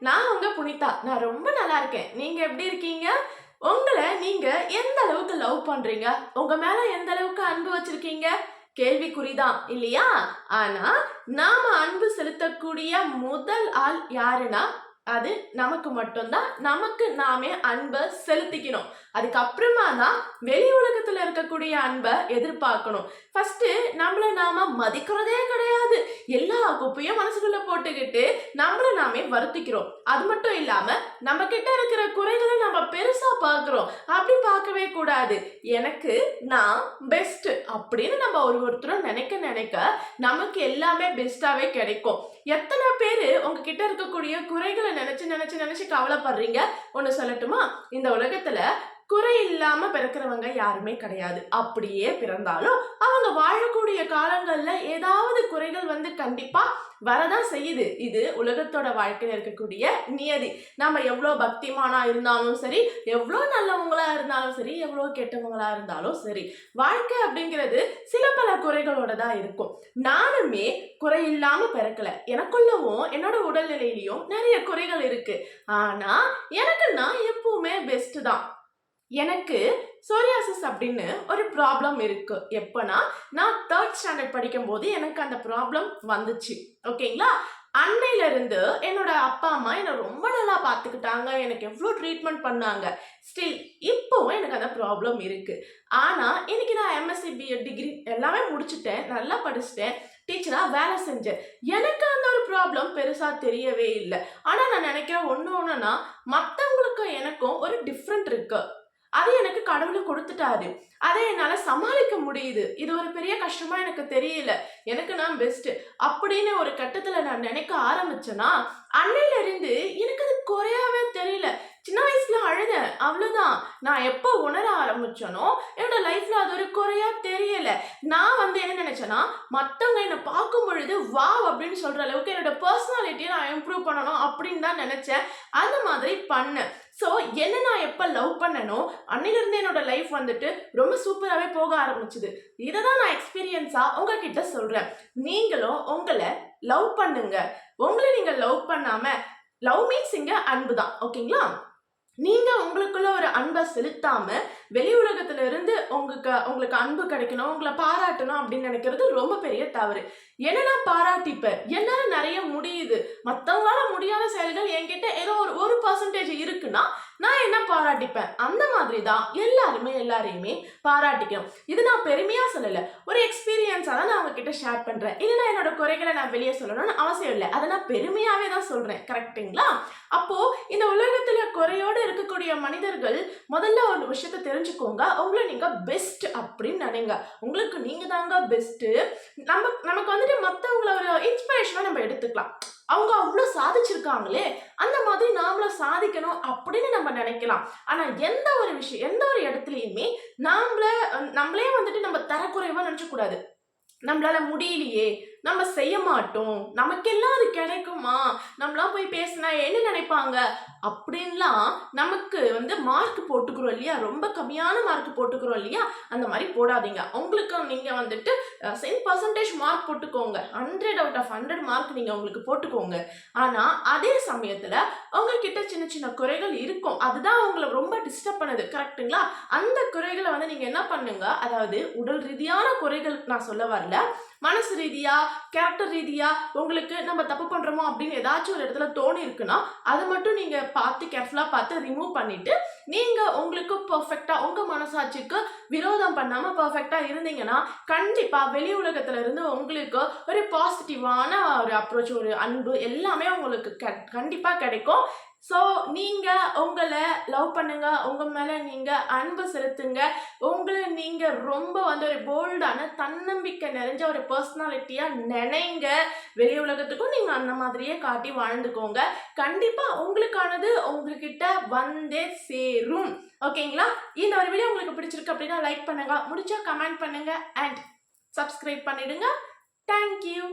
நான் உங்க புனிதா. நான் ரொம்ப நல்லா இருக்கேன். நீங்க எப்படி இருக்கீங்க? உங்களை நீங்க எந்த அளவுக்கு லவ் பண்றீங்க? உங்க மேல எந்த அளவுக்கு அன்பு வச்சிருக்கீங்க? கேள்விக்குறிதான். இல்லையா? ஆனா நாம அன்பு செலுத்தக்கூடிய முதல் ஆள் யாருன்னா அது நமக்கு மட்டும்தான். நமக்கு நாமே அன்பை செலுத்திக்கணும். அதுக்கப்புறமா தான் வெளி உலகத்துல இருக்கக்கூடிய அன்பை எதிர்பார்க்கணும். ஃபர்ஸ்ட் நம்மள நாம மதிக்கிறதே கிடையாது. எல்லா குப்பையும் மனசுக்குள்ள போட்டுக்கிட்டு நம்மளை நாமே வருத்திக்கிறோம். அது மட்டும் இல்லாம நம்ம கிட்ட இருக்கிற குறைகளை நம்ம பெருசா பாக்குறோம் அப்படி பார்க்கவே கூடாது. எனக்கு நான் பெஸ்ட் அப்படின்னு நம்ம ஒரு ஒருத்தரும் நினைக்க நினைக்க நமக்கு எல்லாமே பெஸ்டாவே கிடைக்கும். எத்தனை பேர் உங்ககிட்ட இருக்கக்கூடிய குறைகளை நினைச்சு நினைச்சு நினைச்சு கவலைப்படுறீங்க? ஒன்று சொல்லட்டுமா? இந்த உலகத்துல குறை இல்லாம பிறக்கிறவங்க யாருமே கிடையாது. அப்படியே பிறந்தாலும் அவங்க வாழக்கூடிய காலங்கள்ல ஏதாவது குறைகள் வந்து கண்டிப்பா வரதான் செய்யுது. இது உலகத்தோட வாழ்க்கையில் இருக்கக்கூடிய நியதி. நம்ம எவ்வளோ பக்திமானா இருந்தாலும் சரி எவ்வளோ நல்லவங்களா இருந்தாலும் சரி எவ்வளோ கெட்டவங்களா இருந்தாலும் சரி வாழ்க்கை அப்படிங்கிறது சில பல குறைகளோட தான் இருக்கும். நானுமே குறை இல்லாம பிறக்கல. எனக்குள்ளவும் என்னோட உடல்நிலையிலையும் நிறைய குறைகள் இருக்கு. ஆனா எனக்கு நான் எப்பவுமே பெஸ்ட் தான். எனக்கு சோரியாசிஸ் அப்படின்னு ஒரு ப்ராப்ளம் இருக்கு. எப்பனா நான் தேர்ட் ஸ்டாண்டர்ட் படிக்கும் போது எனக்கு அந்த ப்ராப்ளம் வந்துச்சு. ஓகேங்களா? அன்னையில இருந்து என்னோட அப்பா அம்மா என்னை ரொம்ப நல்லா பார்த்துக்கிட்டாங்க. எனக்கு எவ்வளோ ட்ரீட்மெண்ட் பண்ணாங்க. ஸ்டில் இப்போவும் எனக்கு அந்த ப்ராப்ளம் இருக்கு. ஆனால் இன்னைக்கு நான் எம்எஸ்சி பிஎட் டிகிரி எல்லாமே முடிச்சுட்டேன். நல்லா படிச்சுட்டேன். டீச்சராக வேலை செஞ்சேன். எனக்கு அந்த ஒரு ப்ராப்ளம் பெருசாக தெரியவே இல்லை. ஆனால் நான் நினைக்கிறேன் ஒன்று ஒன்றுனா மற்றவங்களுக்கும் எனக்கும் ஒரு டிஃப்ரெண்ட் இருக்குது அது எனக்கு கடவுள் கொடுத்துட்டாரு. அதை என்னால் சமாளிக்க முடியுது. இது ஒரு பெரிய கஷ்டமா எனக்கு தெரியல. எனக்கு நான் பெஸ்ட்டு அப்படின்னு ஒரு கட்டத்தில் நான் நினைக்க ஆரம்பிச்சேன்னா அன்னையிலிருந்து எனக்கு அது குறையாவே தெரியல. சின்ன வயசுல அழுதேன். அவ்வளோதான் நான் எப்போ உணர ஆரம்பிச்சனோ என்னோட லைஃப்ல அது ஒரு குறையா தெரியல. நான் வந்து என்ன நினைச்சேன்னா மற்றவங்க என்னை பார்க்கும் பொழுது வாவ் அப்படின்னு சொல்ற அளவுக்கு என்னோட பர்சனாலிட்டியை நான் இம்ப்ரூவ் பண்ணணும் அப்படின்னு தான் நினைச்சேன். அந்த மாதிரி பண்ணேன். ஸோ என்ன நான் எப்போ லவ் பண்ணனோ அன்னிலிருந்து என்னோட லைஃப் வந்துட்டு ரொம்ப சூப்பராகவே போக ஆரம்பிச்சுது. இதை தான் நான் எக்ஸ்பீரியன்ஸாக உங்ககிட்ட சொல்கிறேன் நீங்களும் உங்களை லவ் பண்ணுங்க. உங்களை நீங்கள் லவ் பண்ணாமல் லவ் மீன்ஸ் இங்கே அன்பு தான் ஓகேங்களா நீங்க உங்களுக்குள்ள ஒரு அன்பை செலுத்தாம வெளி உலகத்துல இருந்து உங்களுக்கு உங்களுக்கு அன்பு கிடைக்கணும் உங்களை பாராட்டணும் அப்படின்னு நினைக்கிறது ரொம்ப பெரிய தவறு. என்ன நான் பாராட்டிப்பேன்? என்னால நிறைய முடியுது. மற்றவங்களால முடியாத செயல்கள் என்கிட்ட ஏதோ ஒரு ஒரு பர்சன்டேஜ் இருக்குன்னா நான் என்ன பாராட்டிப்பேன்? அந்த மாதிரி தான் எல்லாருமே எல்லாரையுமே பாராட்டிக்கணும் இது நான் பெருமையா சொல்லல. ஒரு எக்ஸ்பீரியன்ஸாக தான் நான் உங்ககிட்ட ஷேர் பண்றேன். இல்லைன்னா என்னோட குறைகளை நான் வெளியே சொல்லணும்னு அவசியம் இல்லை. அதை நான் பெருமையாவே தான் சொல்றேன். கரெக்டுங்களா அப்போ இந்த உலகத்துல குறையோடு இருக்கக்கூடிய மனிதர்கள் முதல்ல ஒரு விஷயத்த தெரிஞ்சுக்கோங்க. உங்களை நீங்க பெஸ்ட் அப்படின்னு நினைங்க. உங்களுக்கு நீங்க தாங்க பெஸ்ட் நம்ம நமக்கு வந்துட்டு மற்றவங்கள ஒரு இன்ஸ்பிரேஷனாக நம்ம எடுத்துக்கலாம். அவங்க அவ்வளோ சாதிச்சிருக்காங்களே அந்த மாதிரி நாமளும் சாதிக்கணும் அப்படின்னு நம்ம நினைக்கலாம். ஆனால் எந்த ஒரு விஷயம் எந்த ஒரு இடத்துலையுமே நாமள நம்மளே வந்துட்டு நம்ம தரக்குறைவாக நினச்சக்கூடாது. நம்மளால முடியலையே நம்ம செய்ய மாட்டோம். நமக்கெல்லாம் அது கிடைக்குமா? நம்மளாம் போய் பேசினா என்ன நினைப்பாங்க? அப்படின்லாம் நமக்கு வந்து மார்க் போட்டுக்கிறோம் இல்லையா? ரொம்ப கம்மியான மார்க் போட்டுக்கிறோம் இல்லையா? அந்த மாதிரி போடாதீங்க. உங்களுக்கு நீங்கள் வந்துட்டு சென் பர்சன்டேஜ் மார்க் போட்டுக்கோங்க. Hundred out of hundred mark நீங்கள் உங்களுக்கு போட்டுக்கோங்க. ஆனால் அதே சமயத்தில் உங்ககிட்ட சின்ன சின்ன குறைகள் இருக்கும். அதுதான் உங்களை ரொம்ப டிஸ்டர்ப் பண்ணுது. கரெக்டுங்களா அந்த குறைகளை வந்து நீங்கள் என்ன பண்ணுங்க? அதாவது உடல் ரீதியான குறைகள் நான் சொல்ல வரல. மனசு ரீதியா கேரக்டர் ரீதியா உங்களுக்கு நம்ம தப்பு பண்றோமோ அப்படின்னு ஏதாச்சும் ஒரு இடத்துல தோணி இருக்குன்னா அதை மட்டும் நீங்க பார்த்து கேர்ஃபுல்லா பார்த்து ரிமூவ் பண்ணிட்டு நீங்க உங்களுக்கு பர்ஃபெக்டா உங்க மனசாட்சிக்கு விரோதம் பண்ணாம பர்ஃபெக்டா இருந்தீங்கன்னா கண்டிப்பா வெளி உலகத்துல இருந்து உங்களுக்கு ஒரு பாசிட்டிவான ஒரு அப்ரோச் ஒரு அன்பு எல்லாமே உங்களுக்கு க- கண்டிப்பா கிடைக்கும். ஸோ நீங்கள் உங்களை லவ் பண்ணுங்கள் உங்கள் மேலே நீங்கள் அன்பு செலுத்துங்க. உங்களை நீங்கள் ரொம்ப வந்து ஒரு போல்டான தன்னம்பிக்கை நிறைஞ்ச ஒரு பர்சனாலிட்டியாக நினைங்க. வெளி உலகத்துக்கும் நீங்கள் அந்த மாதிரியே காட்டி வாழ்ந்துக்கோங்க. கண்டிப்பாக உங்களுக்கானது உங்ககிட்ட வந்தே சேரும். ஓகேங்களா இந்த ஒரு வீடியோ உங்களுக்கு பிடிச்சிருக்கு அப்படின்னா லைக் பண்ணுங்கள் முடிச்சா கமெண்ட் பண்ணுங்கள் அண்ட் சப்ஸ்கிரைப் பண்ணிடுங்க. தேங்க்யூ